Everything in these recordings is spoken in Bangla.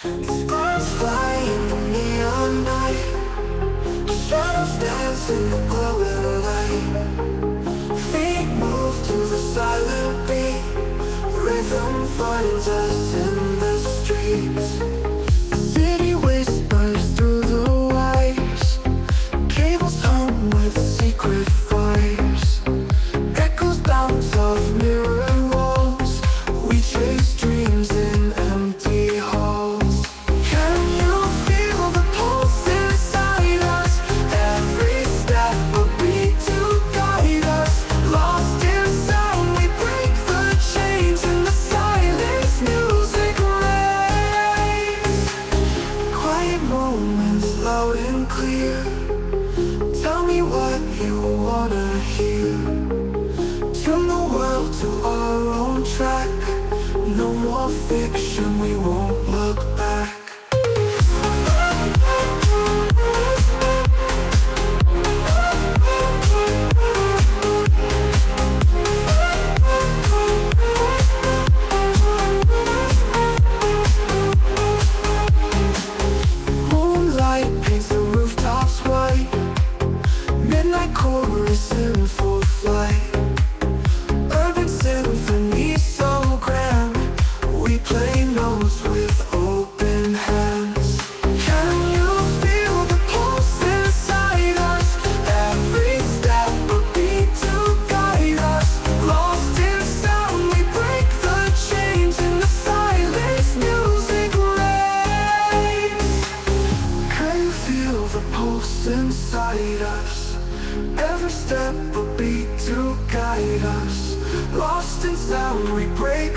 Sparks fly in the neon night. Shadows dance in the yourself. guide us. Lost in sound, we break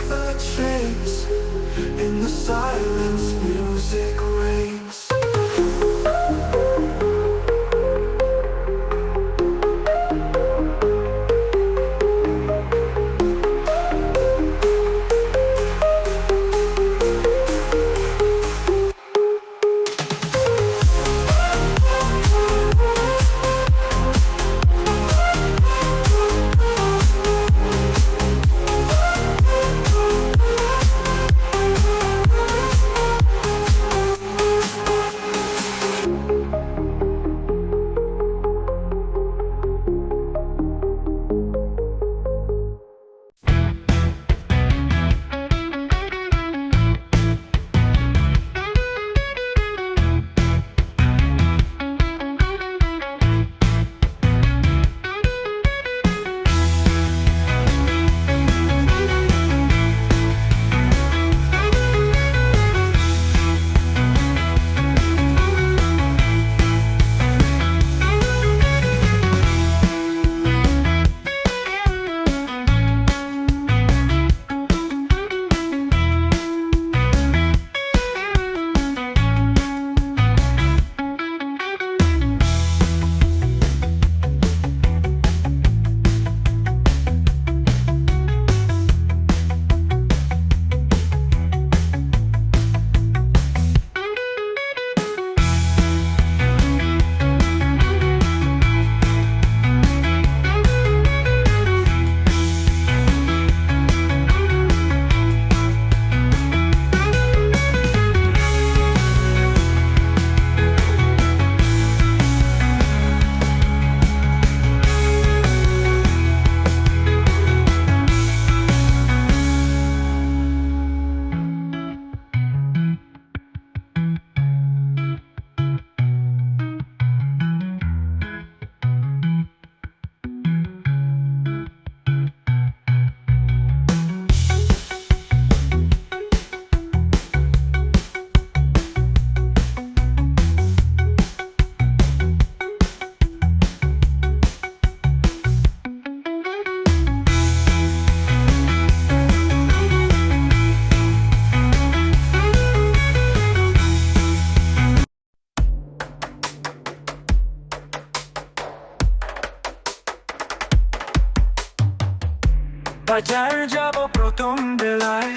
বাজার যাব প্রথম বেলায়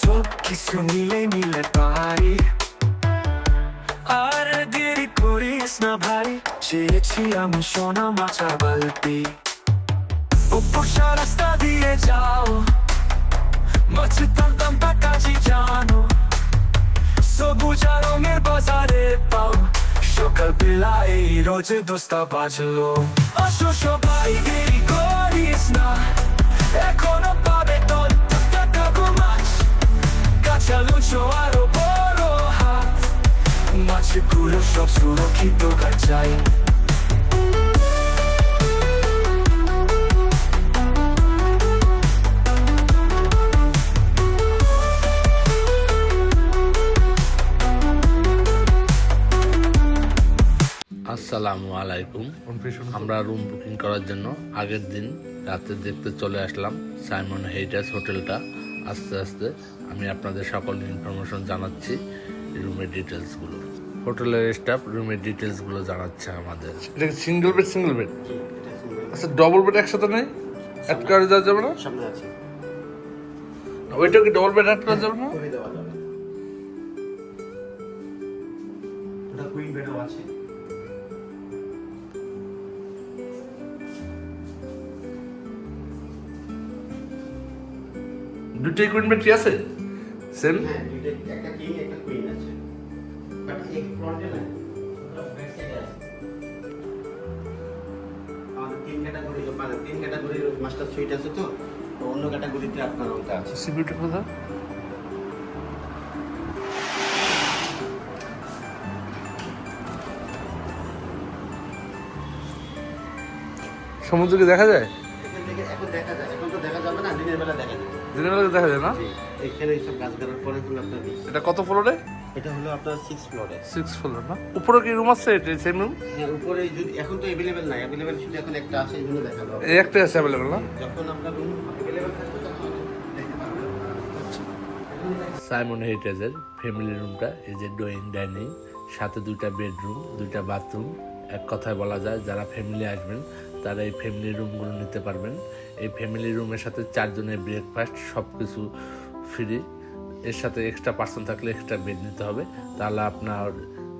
সব কিছু মিলে মিলে পারি আর দেরি করিস না ভাই চেয়েছি আমি সোনা মাছা বালতি। উপর রাস্তা দিয়ে যাও মাছি তান্তাম কাজি জানো। সবুজ রঙের বাজারে পাও, সকাল বেলায় রোজ দোস্তা বাজলো। আসো সবাই দেরি করিস না। এখনও পাবে তোর টাকা মাছ কাঁচা লুচো আরও বড় হাত। মাছগুলো সব সুরক্ষিত কাচাই। আসসালামু আলাইকুম। আমরা রুম বুকিং করার জন্য আগের দিন রাতে দেখতে চলে আসলাম সাইমন হেইটাস হোটেলটা। আস্তে আস্তে আমি আপনাদের সকল ইনফরমেশন জানাচ্ছি রুমের ডিটেলসগুলো হোটেলের স্টাফ রুমের ডিটেলসগুলো জানাচ্ছে আমাদের। এটা সিঙ্গেল বেড সিঙ্গেল বেড আচ্ছা ডবল বেড একসাথে নেই? অ্যাড করা যাবে না? সামনে আছে। ওইটাও কি ডবল বেড অ্যাড করা যাবে না? ওটা কুইন বেডও আছে। দুটোই কুইন কি আছে? সেম হ্যাঁ একটা কিং একটা কুইন আছে। বাট এক ফ্রন্টে না ব্যাক সাইডে আছে। আমাদের তিন ক্যাটাগরি মানে তিন ক্যাটাগরির মাস্টার সুইট আছে তো অন্য ক্যাটাগরিতে আপনার ওটা আছে। সমুদ্রকে দেখা যায়? দিনের বেলা দেখা যায় না? এখানে এইসব গাছ গাড়ার পরে হলো আপনার এটা কত ফ্লোরে? এটা হলো আপনার সিক্স ফ্লোরে সিক্স ফ্লোর না? উপরে কি রুম আছে? এটা সেম রুম হ্যাঁ উপরে যদি এখন তো নাই। শুধু এখন একটা আছে এই জন্য দেখাল এই একটাই আছে অ্যাভেলেবল না? যখন আপনার রুম অ্যাভেলেবেল থাকবে তখন সাইমন হেরিটেজের ফ্যামিলি রুমটা এই যে ড্রয়িং ডাইনিং সাথে দুইটা বেডরুম দুইটা বাথরুম এক কথায় বলা যায় যারা ফ্যামিলি আসবেন তারা এই ফ্যামিলি রুমগুলো নিতে পারবেন। এই ফ্যামিলি রুমের সাথে চারজনের ব্রেকফাস্ট সব কিছু ফ্রি এর সাথে এক্সট্রা পার্সন থাকলে এক্সট্রা বেড নিতে হবে। তাহলে আপনার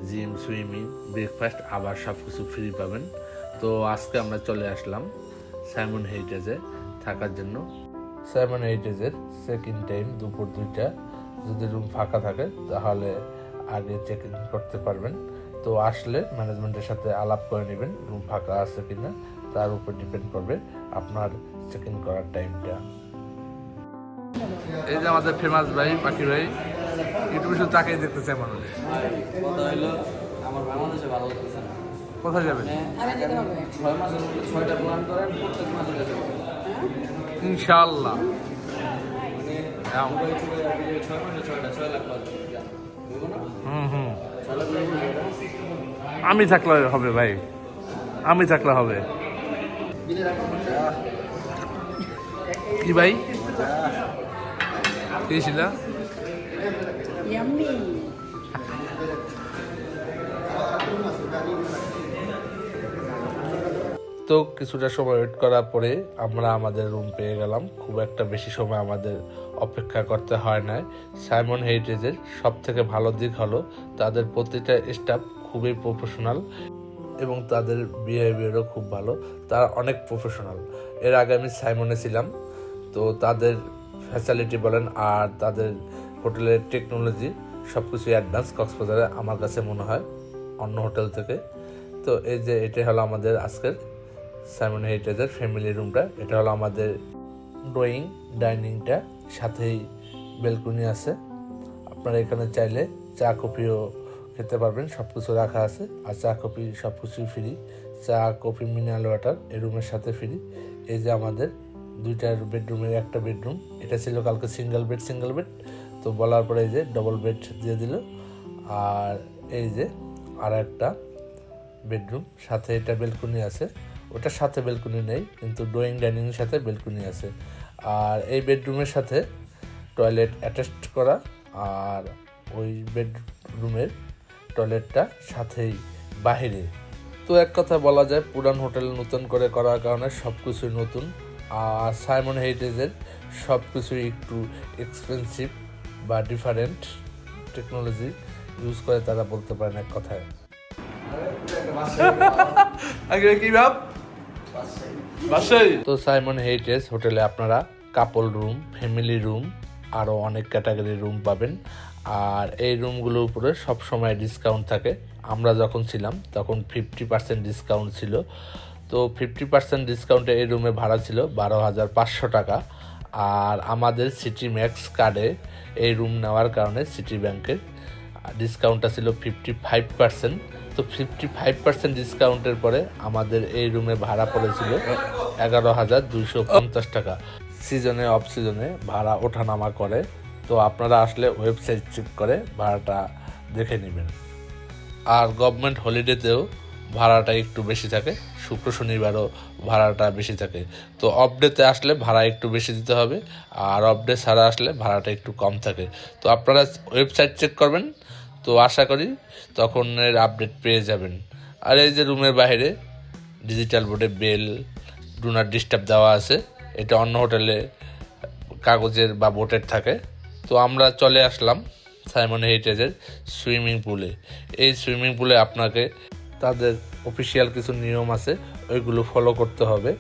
জিম সুইমিং ব্রেকফাস্ট আবার সব কিছু ফ্রি পাবেন। তো আজকে আমরা চলে আসলাম সাইমন হেরিটেজে থাকার জন্য। সেভেন এইটেজের সেকেন্ড টাইম দুপুর দুইটা। যদি রুম ফাঁকা থাকে, তাহলে আগে চেক ইন করতে পারবেন। তো আসলে ম্যানেজমেন্টের সাথে আলাপ করে নেবেন রুম ফাঁকা আছে কিনা। তার উপর ডিপেন্ড করবে আপনার চেক ইন করার টাইমটা এই যে আমাদের ফেমাস ভাই পাখি ভাই ইউটিউবে শুধু তাকেই দেখতে চাই মানুষ কথা হলো আমার বাংলাদেশে ভালো লাগতেছে না। কোথায় যাবেন? ছয় মাসের মধ্যে ছয়টা প্ল্যান করেন প্রত্যেক মাসে যেতে হবে ইনশাআল্লাহ বুঝব আমি থাকলে হবে ভাই। আমি থাকলে হবে। কি ভাই? তো কিছুটা সময় ওয়েট করার পরে আমরা আমাদের রুম পেয়ে গেলাম। খুব একটা বেশি সময় আমাদের অপেক্ষা করতে হয় না সাইমন হেরিটেজের সব থেকে ভালো দিক হলো তাদের প্রতিটা স্টাফ খুবই প্রফেশনাল এবং তাদের বিহেভিয়ারও খুব ভালো। তারা অনেক প্রফেশনাল এর আগে আমি সাইমনে ছিলাম। তো তাদের ফ্যাসিলিটি বলেন আর তাদের হোটেলের টেকনোলজি সব কিছু অ্যাডভান্স কক্সবাজারে আমার কাছে মনে হয় অন্য হোটেল থেকে। তো এই যে এটা হলো আমাদের আজকের সাইমন হেরিটেজের ফ্যামিলি রুমটা এটা হলো আমাদের ড্রয়িং ডাইনিংটা সাথেই বেলকুনি আছে। আপনারা এখানে চাইলে চা, কফিও খেতে পারবেন সব কিছু রাখা আছে। আর চা কফি সব কিছুই ফ্রি চা, কফি মিনারেল ওয়াটার এই রুমের সাথে ফ্রি এই যে আমাদের দুইটা বেডরুমের একটা বেডরুম এটা ছিল কালকে সিঙ্গেল বেড সিঙ্গেল বেড তো বলার পরে এই যে ডবল বেড দিয়ে দিল। আর এই যে আর একটা বেডরুম সাথে এটা বেলকুনি আছে। ওটার সাথে বেলকুনি নেই, কিন্তু ড্রয়িং ডাইনিংয়ের সাথে বেলকুনি আছে। আর এই বেডরুমের সাথে টয়লেট অ্যাটাচড করা। আর ওই বেডরুমের টয়লেটটা সাথেই বাহিরে। তো এক কথা বলা যায় পুরান হোটেল নতুন করে করার কারণে সব কিছুই নতুন। আর সাইমন হেরিটেজের সব কিছুই একটু এক্সপেন্সিভ বা ডিফারেন্ট টেকনোলজি ইউজ করে তারা বলতে পারেন এক কথায়। আগে কি ভাব? তো সাইমন হেরিটেজ হোটেলে আপনারা কাপল রুম ফ্যামিলি রুম আরও অনেক ক্যাটাগরির রুম পাবেন। আর এই রুমগুলোর উপরে সবসময় ডিসকাউন্ট থাকে। আমরা যখন ছিলাম, তখন ফিফটি পার্সেন্ট ডিসকাউন্ট ছিল। তো ফিফটি পার্সেন্ট ডিসকাউন্টে এই রুমে ভাড়া ছিল বারো হাজার পাঁচশো টাকা। আর আমাদের সিটি ম্যাক্স কার্ডে এই রুম নেওয়ার কারণে সিটি ব্যাংকের ডিসকাউন্টটা ছিল ফিফটি ফাইভ পার্সেন্ট তো ফিফটি ফাইভ পার্সেন্ট ডিসকাউন্টের পরে আমাদের এই রুমে ভাড়া পড়েছিল এগারো হাজার দুইশো পঞ্চাশ টাকা। সিজনে অফ সিজনে ভাড়া ওঠানামা করে। তো আপনারা আসলে ওয়েবসাইট চেক করে ভাড়াটা দেখে নেবেন। আর গভর্নমেন্ট হলিডেতেও ভাড়াটা একটু বেশি থাকে, শুক্র, শনিবারও ভাড়াটা বেশি থাকে। তো অফ ডেতে আসলে ভাড়া একটু বেশি দিতে হবে, আর অফ ডে ছাড়া আসলে ভাড়াটা একটু কম থাকে। তো আপনারা ওয়েবসাইট চেক করবেন, তো আশা করি তখন এর আপডেট পেয়ে যাবেন। আর এই যে রুমের বাইরে ডিজিটাল বোর্ডে বেল ডু নট ডিস্টার্ব দেওয়া আছে, এটা অন্য হোটেলে কাগজের বা বোটের থাকে। তো আমরা চলে আসলাম সাইমন হেরিটেজের সুইমিং পুলে এই সুইমিং পুলে আপনাকে তাদের অফিসিয়াল কিছু নিয়ম আছে, ওইগুলো ফলো করতে হবে।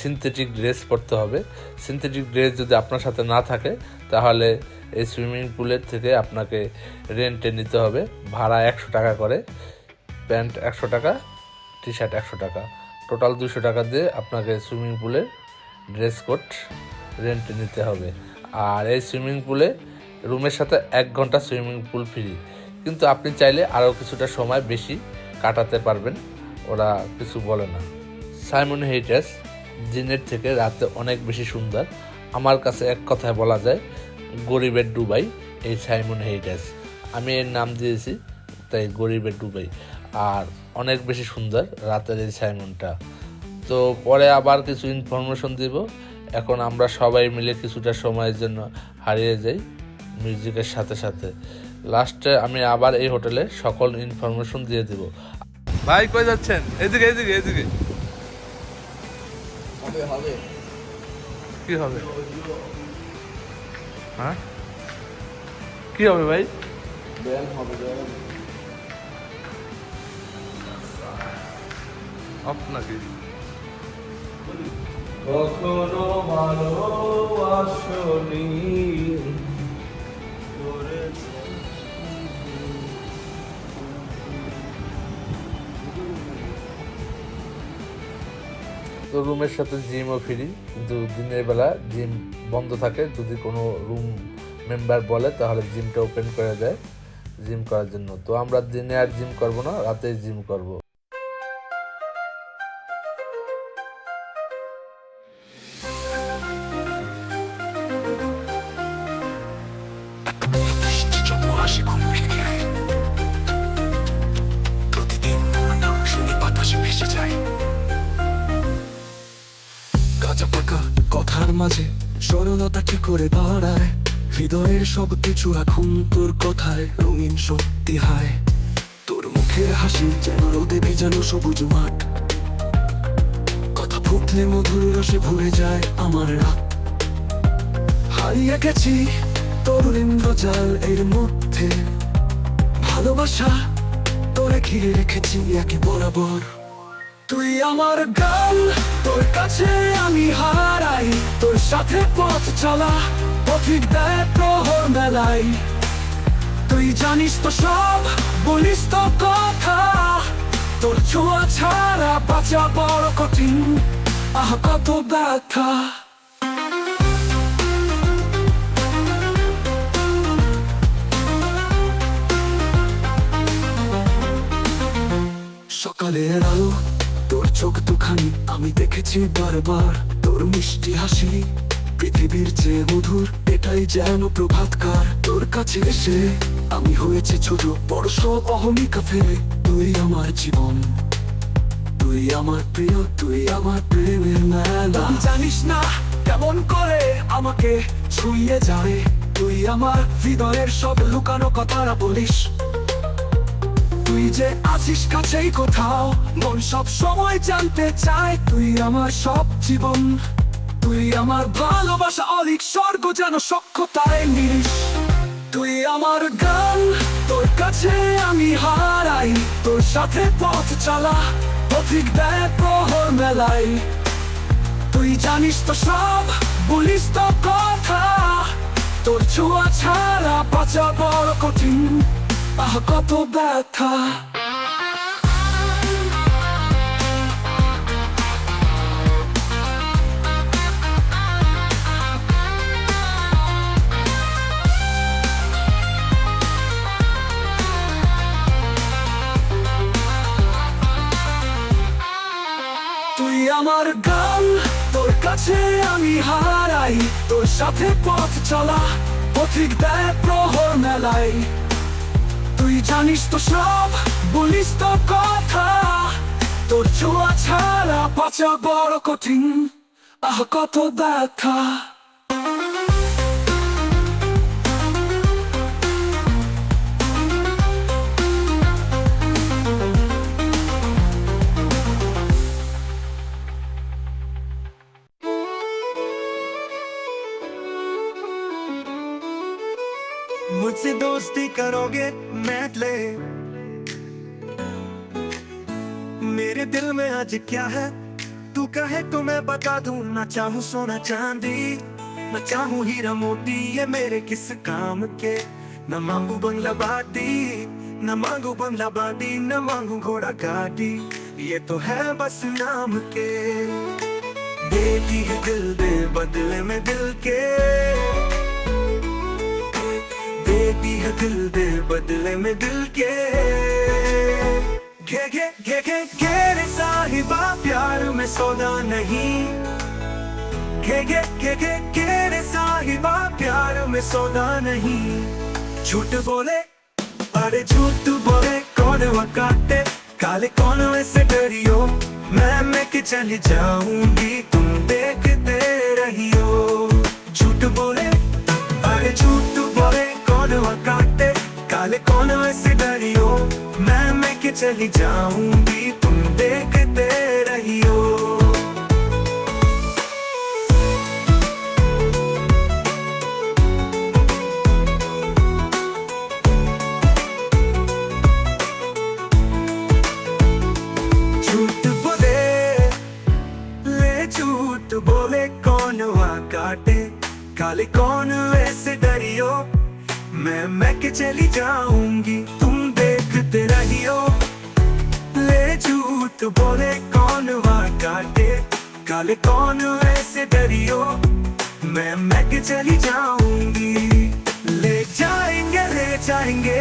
সিনথেটিক ড্রেস পরতে হবে। সিনথেটিক ড্রেস যদি আপনার সাথে না থাকে, তাহলে এই সুইমিং পুলের থেকে আপনাকে রেন্টে নিতে হবে। ভাড়া একশো টাকা করে, প্যান্ট একশো টাকা টি শার্ট একশো টাকা। টোটাল দুশো টাকা দিয়ে আপনাকে সুইমিং পুলের ড্রেস কোড রেন্টে নিতে হবে। আর এই সুইমিং পুলে রুমের সাথে এক ঘণ্টা সুইমিং পুল ফ্রি। কিন্তু আপনি চাইলে আরও কিছুটা সময় বেশি কাটাতে পারবেন, ওরা কিছু বলে না। সাইমন হেরিটেজ দিনের থেকে রাতে অনেক বেশি সুন্দর। আমার কাছে এক কথায় বলা যায়, গরিবের ডুবাই এই সাইমন হেরিটেজ আমি এর নাম দিয়েছি, তাই গরিবের ডুবাই আর অনেক বেশি সুন্দর রাতের এই সাইমনটা। তো পরে আবার কিছু ইনফরমেশন দিব। এখন আমরা সবাই মিলে কিছুটা সময়ের জন্য হারিয়ে যাই। মিউজিকের সাথে সাথে। লাস্টে আমি আবার এই হোটেলে সকল ইনফরমেশন দিয়ে দিব। ভাই কই যাচ্ছেন? এদিকে এদিকে এদিকে। হবে হবে। কি হবে? হ্যাঁ? কি হবে ভাই? আপনাকে। কখনো ভালোবাসনি তো রুমের সাথে জিমও ফ্রি, কিন্তু দিনের বেলা জিম বন্ধ থাকে। যদি কোনো রুম মেম্বার বলে, তাহলে জিমটা ওপেন করে দেয় জিম করার জন্য। তো আমরা দিনে আর জিম করব না রাতে জিম করব। মাঝে সরলতা কি করে দাঁড়ায়। হৃদয়ের সব কিছু এখন তোর কথায় রঙিন সত্যি হায়। তোর মুখের হাসি যেন রোদে ভেজানো সবুজ মাঠ। কথা ফুটলে মধুর রসে ভরে যায় আমার রাত। হারিয়ে গেছি তোর ইন্দ্রজাল এর মধ্যে। ভালোবাসা তোরে ঘিরে রেখেছি একে বরাবর। তুই আমার গাল, তোর কাছে আমি হারাই, তোর সাথে পথ চলা, পথিক দেয় প্রহর মেলাই তুই জানিস তো সব, বলিস তো কথা, তোর ছোঁয়া ছাড়া বাঁচা বড় কঠিন। আহ, কত ব্যথা। সকালের আলো চোখ দুখানি, আমি দেখেছি বারবার। তোর মিষ্টি হাসি, পৃথিবীর চেয়ে মধুর, এটাই যেন প্রভাতকার। তোর কাছে এসে আমি হয়েছি ছোট, বড় সব অহমিকা ফেলে। তুই আমার জীবন, তুই আমার প্রিয়, তুই আমার প্রেমের মেলা। জানিস না কেমন করে আমাকে ছুঁয়ে যায়। তুই আমার হৃদয়ের সব লুকানো কথারা বলিস। তুই যে আছিস কাছেই কোথাও, মন সব সময় জানতে চায় তুই আমার সব জীবন। তুই আমার ভালোবাসা অলিক স্বর্গ যেন সক্ষতায় নিস তুই আমার গান, তোর কাছে আমি হারাই, তোর সাথে পথ চালা পথিক দেয় প্রহর মেলাই তুই জানিস তো সব, বলিস তো কথা, তোর ছোঁয়া ছাড়া বাঁচা বড় কঠিন। আহ, কত ব্যথা। তুই আমার গান, তোর কাছে আমি হারাই, তোর সাথে পথ চলা, পথিক দেয় প্রহর মেলাই তুই জানিস তো সব, বলিস তো কথা। তোর ছোঁয়া ছাড়া বাঁচা বড় কঠিন, আহ, কত ব্যথা। ले। मेरे दिल में आज क्या है? तू कहे तो मैं बता दूँ, ना चाहूँ सोना चांदी। न चाहूँ हीरा मोती, ये मेरे किस काम के? न मांगू बंगला बाटी, न मांगू बंगला बाटी, न मांगू घोड़ा गाड़ी ये तो है बस नाम के। देती है दिल दे बदले में दिल के। देती है दिल दे बदले में दिल के। घे घे घे घे घेरे साहिबा, प्यार में सौदा नहीं। घे घे घे घे घेरे साहिबा, प्यार में सौदा नहीं। झूठ बोले, अरे झूठ तू बोले, कौन वकाते? काले कौन वैसे डरियो? मैं मैं के चली जाऊँगी, तुम देखते रहियो। झूठ बोले, अरे झूठ कौन वकाते काले कौन वैसे डरियो। मैं मैं के चली जाऊँगी, तुम देखते रहियो। झूठ बोले कौन वहाँ काटे, काले कौन डरियो मैं मैं के चली जाऊँगी। तुम देखते रहियो ले झूठ बोले कौन वहाँ काटे काले कौन ऐसे डरियो? मैं मैं के चली जाऊँगी। ले जाएँगे ले जाएँगे।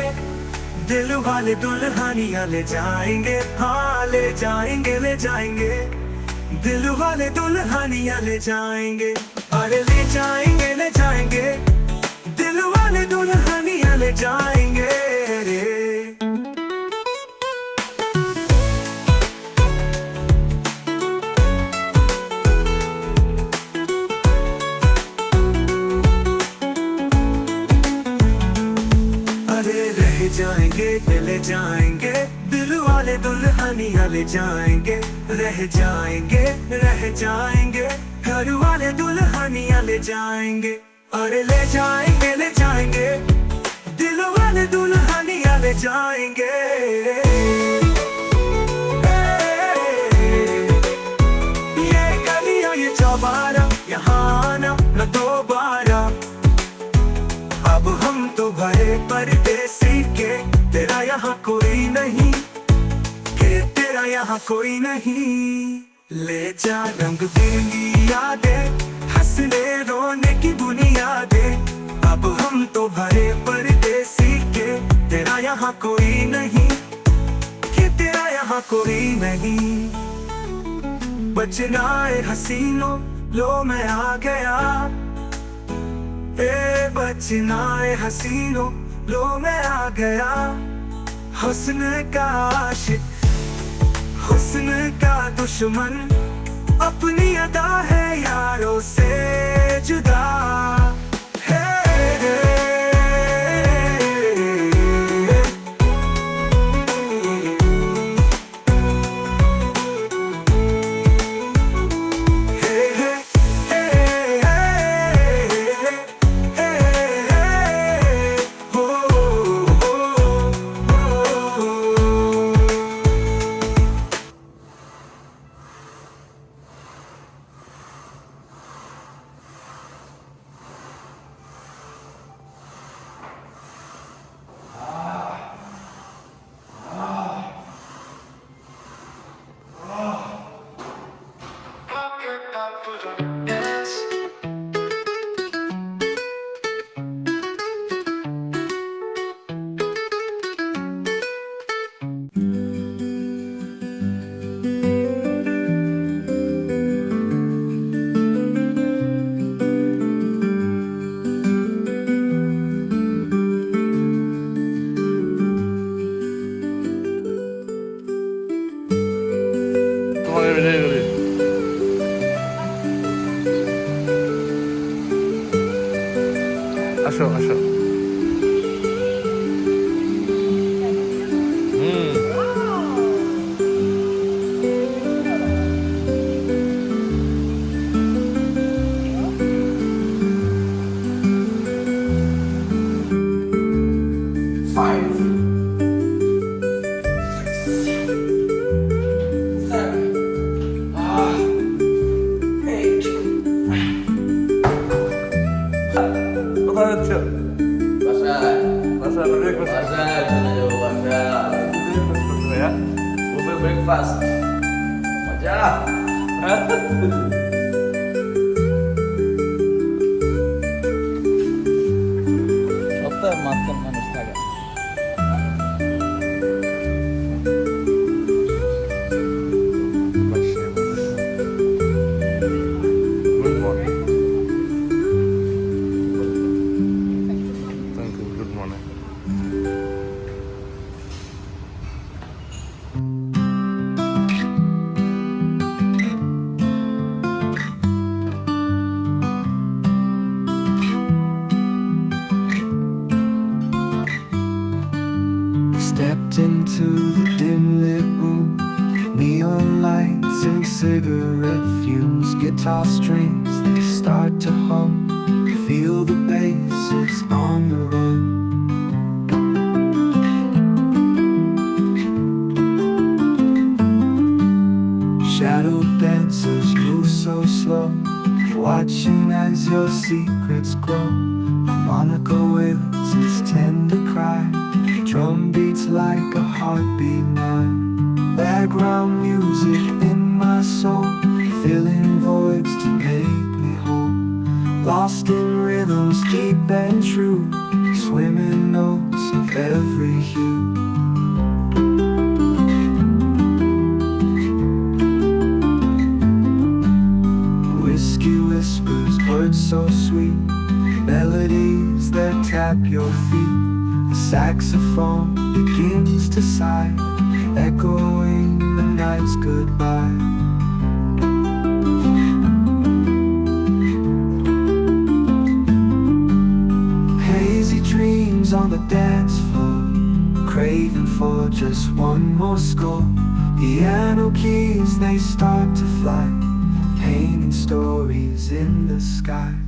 दिल वाले दुल्हनिया ले जाएँगे। हाँ ले जाएँगे ले जाएँगे। दिल वाले दुल्हनिया ले जाएँगे। अरे ले जाएँगे ले जाएँगे। दिल वाले दुल्हनिया ले जाएँगे अरे रह जाएँगे ले जाएँगे, दिल वाले दुल्हनिया ले जाएँगे। रह जाएँगे रह जाएँगे, घर वाले दुल्हनिया ले जाएँगे। अरे ले जाएँगे ले जाएँगे। दिल वाले दुल्हनिया ले जाएँगे। ये गलियाँ ये चौबारा, यहाँ आना, न दोबारा। अब हम तो भरे परदेसी के, तेरा यहाँ कोई नहीं, के तेरा यहाँ कोई नहीं। ले जा रंग बिरंगी यादें, हंसने रोने की बुनियादें। अब हम तो भरे परदेसी के, तेरा यहाँ कोई नहीं, के तेरा यहाँ कोई नहीं। बचना है हसीनों, लो मैं आ गया। ए, बचना है हसीनों, लो मैं आ गया। हुस्न का आशिक हुस्न का दुश्मन अपनी अदा है यारों से जुदा। como é que faz? Pode ir. Watching as your secrets grow. Monica wails tender cry. Drum beats like a heartbeat now Background music in my soul. Filling voids to make me whole. Lost in rhythms deep and true. saxophone begins to sigh, echoing the night's goodbye. Hazy dreams on the dance floor, craving for just one more score. Piano keys, they start to fly, painting stories in the sky.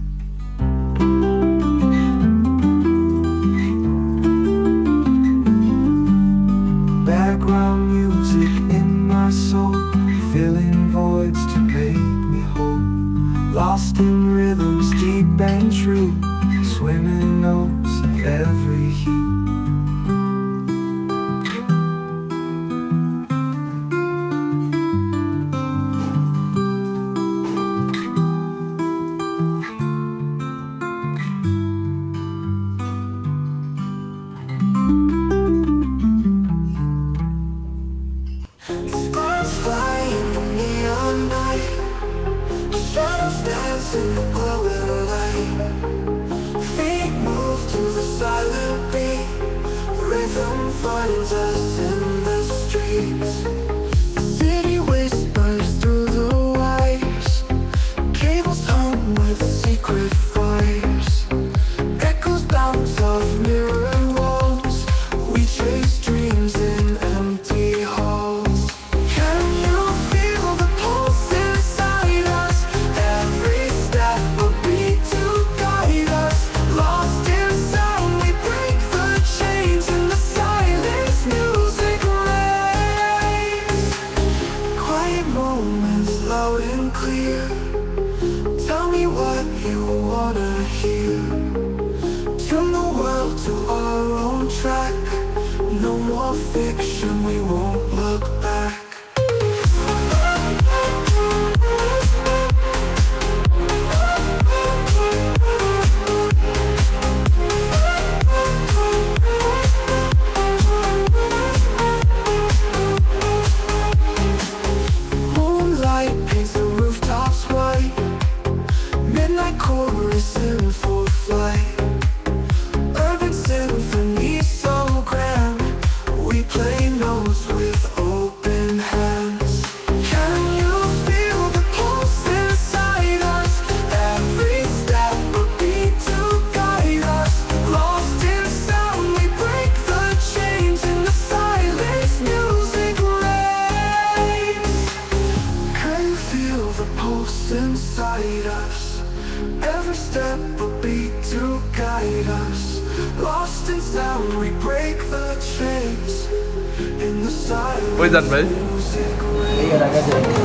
ওই যান ভাই।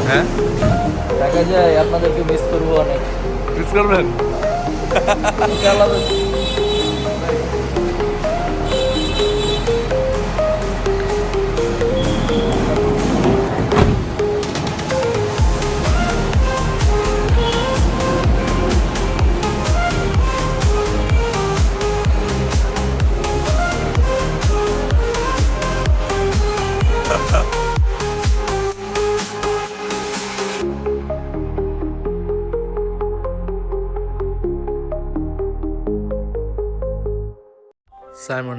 হ্যাঁ? রাখা যায় আপনাদেরকে মিস করব অনেক। মিস করবেন?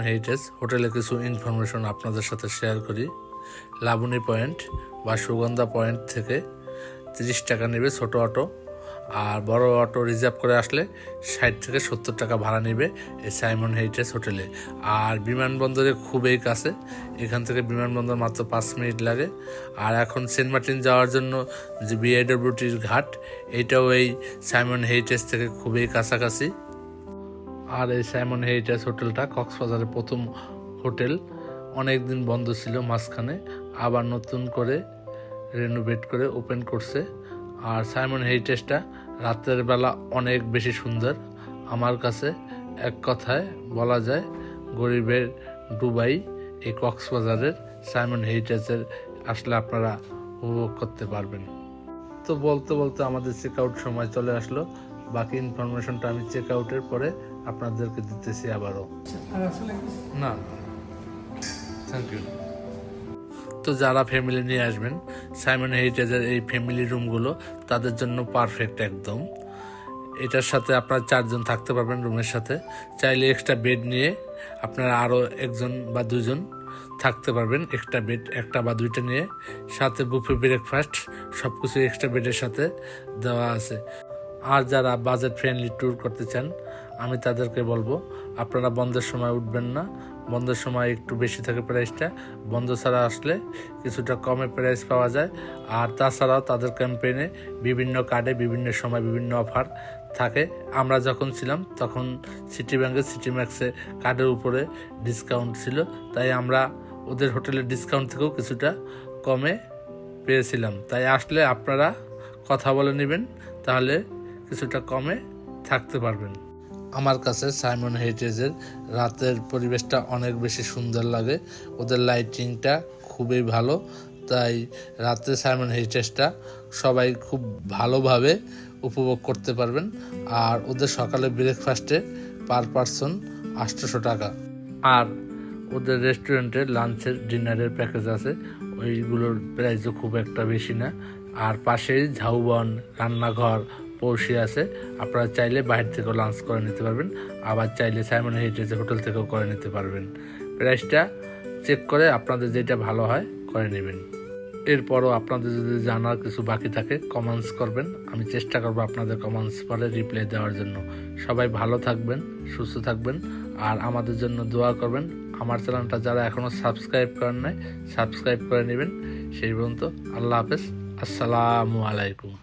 হেরিটেজ হোটেলে কিছু ইনফরমেশন আপনাদের সাথে শেয়ার করি। লাবণী পয়েন্ট বা সুগন্ধা পয়েন্ট থেকে তিরিশ টাকা নেবে ছোট অটো, আর বড় অটো রিজার্ভ করে আসলে ষাট থেকে সত্তর টাকা ভাড়া নেবে এই সাইমন হেরিটেজ হোটেলে। আর বিমানবন্দরে খুবই কাছে, এখান থেকে বিমানবন্দর মাত্র পাঁচ মিনিট লাগে। আর এখন সেন্ট মার্টিন যাওয়ার জন্য যে বিআইডব্লিউটির ঘাট, এটাও এই সাইমন হেরিটেজ থেকে খুবই কাছাকাছি। আর এই সাইমন হেরিটেজ হোটেলটা কক্সবাজারের প্রথম হোটেল। অনেক দিন বন্ধ ছিল মাঝখানে, আবার নতুন করে রেনোভেট করে ওপেন করছে। আর সাইমন হেরিটেজটা রাতের বেলা অনেক বেশি সুন্দর। আমার কাছে এক কথায় বলা যায়, গরিবের দুবাই এই কক্সবাজারের সাইমন হেরিটেজের আসলে আপনারা উপভোগ করতে পারবেন। তো বলতে বলতে আমাদের চেক আউট সময় চলে আসলো। বাকি ইনফরমেশনটা আমি চেক আউটের পরে আপনাদেরকে দিতেছি আবারও। না থ্যাংক ইউ তো যারা ফ্যামিলি নিয়ে আসবেন সাইমন হেরিটেজের এই ফ্যামিলি রুমগুলো তাদের জন্য পারফেক্ট একদম। এটার সাথে আপনার চারজন থাকতে পারবেন রুমের সাথে। চাইলে এক্সট্রা বেড নিয়ে আপনারা আরও একজন বা দুজন থাকতে পারবেন এক্সট্রা বেড একটা বা দুইটা নিয়ে। সাথে বুফে ব্রেকফাস্ট সব কিছু এক্সট্রা বেডের সাথে দেওয়া আছে। আর যারা বাজেট ফ্রেন্ডলি ট্যুর করতে চান আমি তাদেরকে বলব, আপনারা বন্ধের সময় উঠবেন না। বন্ধের সময় একটু বেশি থাকে প্রাইসটা। বন্ধ ছাড়া আসলে কিছুটা কমে প্রাইস পাওয়া যায়। আর তাছাড়াও তাদের ক্যাম্পেইনে বিভিন্ন কার্ডে বিভিন্ন সময় বিভিন্ন অফার থাকে। আমরা যখন ছিলাম তখন সিটি ব্যাংকে সিটি ম্যাক্সে কার্ডের উপরে ডিসকাউন্ট ছিল। তাই আমরা ওদের হোটেলের ডিসকাউন্ট থেকেও কিছুটা কমে পেয়েছিলাম। তাই আসলে আপনারা কথা বলে নেবেন, তাহলে কিছুটা কমে থাকতে পারবেন। আমার কাছে সাইমন হেরিটেজের রাতের পরিবেশটা অনেক বেশি সুন্দর লাগে। ওদের লাইটিংটা খুবই ভালো, তাই রাতে সাইমন হেরিটেজটা সবাই খুব ভালোভাবে উপভোগ করতে পারবেন। আর ওদের সকালে ব্রেকফাস্টে পার পারসন আটশোশো টাকা। আর ওদের রেস্টুরেন্টে লাঞ্চের ডিনারের প্যাকেজ আছে, ওইগুলোর প্রাইসও খুব একটা বেশি না। আর পাশেই ঝাউবন, রান্নাঘর পড়শি আছে। আপনারা চাইলে বাইরে থেকেও লাঞ্চ করে নিতে পারবেন। আবার চাইলে সাইমন হেরিটেজ হোটেল থেকেও করে নিতে পারবেন। প্রাইসটা চেক করে আপনাদের যেটা ভালো হয় করে নেবেন। এরপরও আপনাদের যদি জানার কিছু বাকি থাকে কমেন্টস করবেন। আমি চেষ্টা করব আপনাদের কমেন্টস পরে রিপ্লাই দেওয়ার জন্য। সবাই ভালো থাকবেন, সুস্থ থাকবেন। আর আমাদের জন্য দোয়া করবেন। আমার চ্যানেলটা যারা এখনও সাবস্ক্রাইব করেন নাই সাবস্ক্রাইব করে নেবেন। সেই পর্যন্ত আল্লাহ হাফেজ। আসসালামু আলাইকুম।